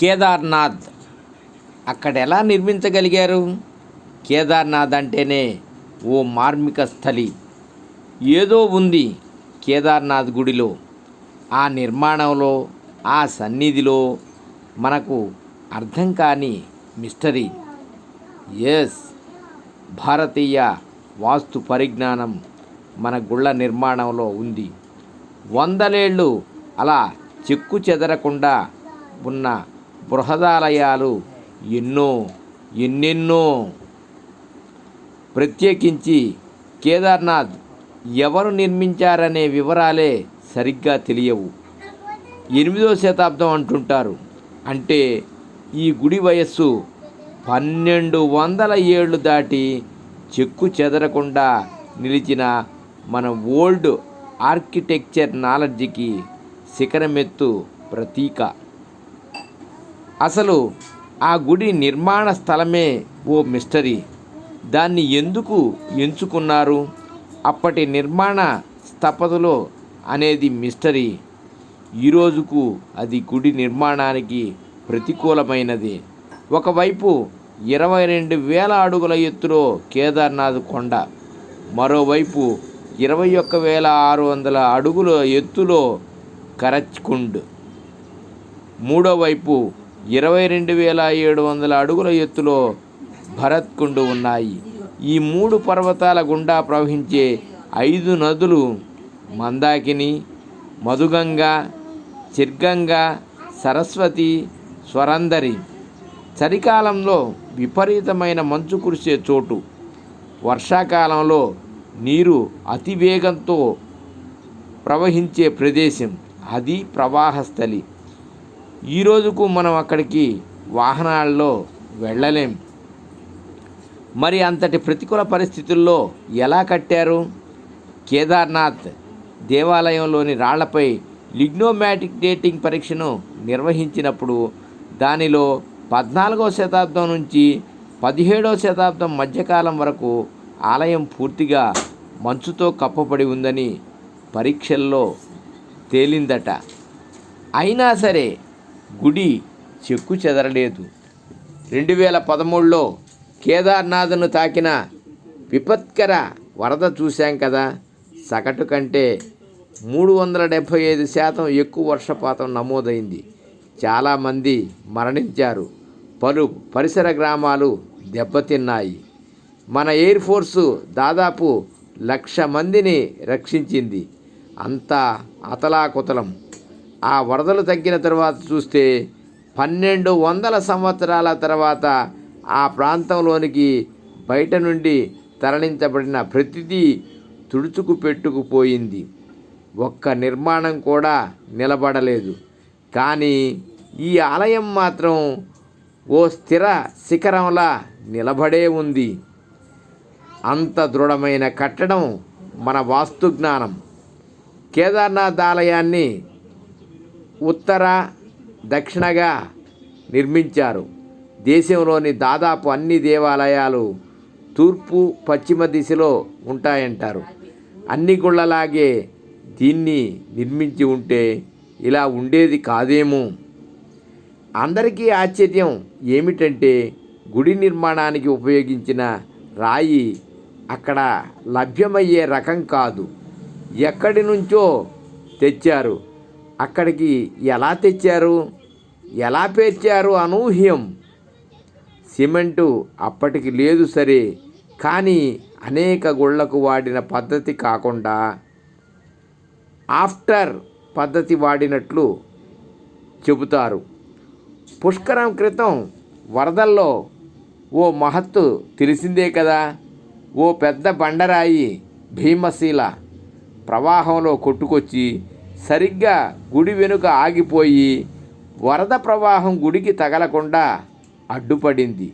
కేదార్నాథ్. అక్కడ ఎలా నిర్మించగలిగారు? కేదార్నాథ్ అంటేనే ఓ మార్మిక స్థలి. ఏదో ఉంది కేదార్నాథ్ గుడిలో. ఆ నిర్మాణంలో ఆ సన్నిధిలో మనకు అర్థం కాని మిస్టరీ. ఎస్ భారతీయ వాస్తు పరిజ్ఞానం మన గుళ్ళ నిర్మాణంలో ఉంది. వందలేళ్ళు అలా చెక్కు చెదరకుండా ఉన్న బృహదాలయాలు ఎన్నో ఎన్నెన్నో. ప్రత్యేకించి కేదార్నాథ్ ఎవరు నిర్మించారనే వివరాలే సరిగ్గా తెలియవు. ఎనిమిదో శతాబ్దం అంటుంటారు. అంటే ఈ గుడి వయస్సు పన్నెండు వందల ఏళ్ళు దాటి చెక్కు చెదరకుండా నిలిచిన మన ఓల్డ్ ఆర్కిటెక్చర్ నాలెడ్జికి శిఖరమెత్తు ప్రతీక. అసలు ఆ గుడి నిర్మాణ స్థలమే ఓ మిస్టరీ. దాన్ని ఎందుకు ఎంచుకున్నారు? అప్పటి నిర్మాణ స్థపతులో అనేది మిస్టరీ. ఈరోజుకు అది గుడి నిర్మాణానికి ప్రతికూలమైనది. ఒకవైపు ఇరవై రెండు వేల అడుగుల ఎత్తులో కేదార్నాథ్ కొండ మరోవైపు ఇరవై ఒక్క వేల ఆరు వందల అడుగుల ఎత్తులో కరచ్కుండ్ మూడో వైపు ఇరవై రెండు వేల ఏడు వందల అడుగుల ఎత్తులో భరత్కుండు ఉన్నాయి. ఈ మూడు పర్వతాల గుండా ప్రవహించే ఐదు నదులు మందాకిని మధుగంగ చిర్గంగ సరస్వతి స్వరందరి. చలికాలంలో విపరీతమైన మంచు కురిసే చోటు. వర్షాకాలంలో నీరు అతివేగంతో ప్రవహించే ప్రదేశం. అది ప్రవాహస్థలి. ఈ రోజుకు మనం అక్కడికి వాహనాల్లో వెళ్ళలేం. మరి అంతటి ప్రతికూల పరిస్థితుల్లో ఎలా కట్టారు? కేదార్నాథ్ దేవాలయంలోని రాళ్ళపై లిగ్నోమాటిక్ డేటింగ్ పరీక్షను నిర్వహించినప్పుడు దానిలో పద్నాలుగవ శతాబ్దం నుంచి పదిహేడవ శతాబ్దం మధ్యకాలం వరకు ఆలయం పూర్తిగా మంచుతో కప్పబడి ఉందని పరీక్షల్లో తేలిందట. అయినా సరే గుడి చెక్కు చెదరలేదు. రెండు వేల పదమూడులో కేదార్నాథ్ను తాకిన విపత్కర వరద చూశాం కదా సగటు కంటే మూడు వందల డెబ్భై ఐదు శాతం ఎక్కువ వర్షపాతం నమోదైంది. చాలామంది మరణించారు. పలు పరిసర గ్రామాలు దెబ్బతిన్నాయి. మన ఎయిర్ ఫోర్సు దాదాపు లక్ష మందిని రక్షించింది. అంతా అతలాకుతలం. ఆ వరదలు తగ్గిన తర్వాత చూస్తే పన్నెండు వందల సంవత్సరాల తర్వాత ఆ ప్రాంతంలోనికి బయట నుండి తరలించబడిన ప్రతిదీ తుడుచుకు పెట్టుకుపోయింది ఒక్క నిర్మాణం కూడా నిలబడలేదు. కానీ ఈ ఆలయం మాత్రం ఓ స్థిర శిఖరంలా నిలబడే ఉంది. అంత దృఢమైన కట్టడం మన వాస్తు జ్ఞానం. కేదార్నాథ్ ఆలయాన్ని ఉత్తర దక్షిణగా నిర్మించారు. దేశంలోని దాదాపు అన్ని దేవాలయాలు తూర్పు పశ్చిమ దిశలో ఉంటాయంటారు. అన్ని గుళ్ళలాగే దీన్ని నిర్మించి ఉంటే ఇలా ఉండేది కాదేమో? అందరికీ ఆశ్చర్యం ఏమిటంటే గుడి నిర్మాణానికి ఉపయోగించిన రాయి అక్కడ లభ్యమయ్యే రకం కాదు. ఎక్కడి నుంచో తెచ్చారు. అక్కడికి ఎలా తెచ్చారు? ఎలా పేర్చారు అనూహ్యం సిమెంటు అప్పటికి లేదు సరే కానీ అనేక గుళ్ళకు వాడిన పద్ధతి కాకుండా ఆఫ్టర్ పద్ధతి వాడినట్లు చెబుతారు. పుష్కరం క్రితం వరదల్లో ఓ మహత్తు తెలిసిందే కదా? ఓ పెద్ద బండరాయి భీమశీల ప్రవాహంలో కొట్టుకొచ్చి సరిగ్గా గుడి వెనుక ఆగిపోయి వరద ప్రవాహం గుడికి తగలకుండా అడ్డుపడింది.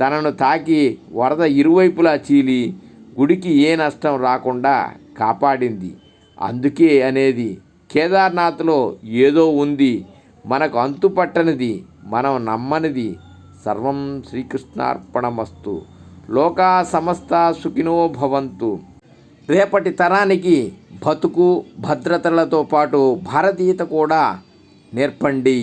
తనను తాకి వరద ఇరువైపులా చీలి గుడికి ఏ నష్టం రాకుండా కాపాడింది. అందుకే అనేది కేదార్నాథ్లో ఏదో ఉంది. మనకు అంతుపట్టనిది మనం నమ్మనిది. సర్వం శ్రీకృష్ణార్పణమస్తు. లోకా సమస్త సుఖినో భవంతు. రేపటి తరానికి బతుకు భద్రతలతో పాటు భారతీయత కూడా నేర్పండి.